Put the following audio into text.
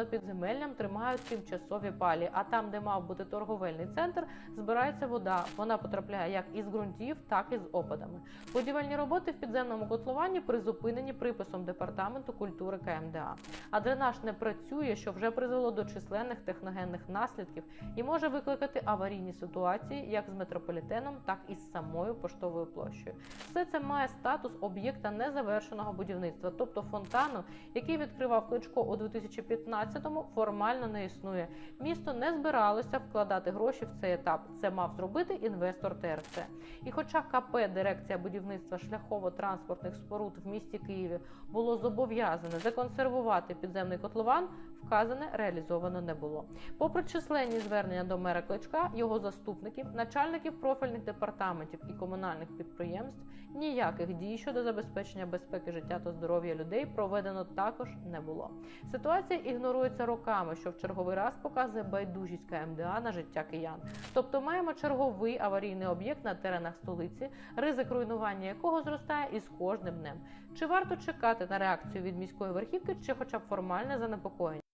над підземеллям тримають тимчасові палі. А там, де мав бути торговельний центр, збирається вода. Вона потрапляє як із ґрунтів, так і з опадами. Будівельні роботи в підземному котловані призупинені приписом департаменту культури КМДА. А дренаж не працює, що вже призвело до численних техногенних наслідків і може викликати аварійні ситуації як з метрополітеном, так і з самою поштовою площею. Все це має статус об'єкта незавершеного будівництва, тобто фонтану, який відкривав Кличко у 2015-му, формально не існує. Місто не збиралося вкладати гроші в цей етап. Це мав зробити інвестор ТРЦ. І хоча КП дирекція будівництва шляхово-транспортних споруд в місті Києві було зобов'язане законсервувати підземний котлован, вказане реалізовано не було. Попри численні звернення до мера Кличка, його заступників, начальників профільних департаментів і комунальних підприємств, ніяких дій щодо забезпечення безпеки життя та здоров'я людей проведено також не було. Ситуація ігнорується роками, що в черговий раз показує байдужість КМДА на життя киян. Тобто маємо черговий аварійний об'єкт на теренах столиці, ризик руйнування якого зростає із кожним днем. Чи варто чекати на реакцію від міської верхівки, чи хоча б формальне занепокоєння?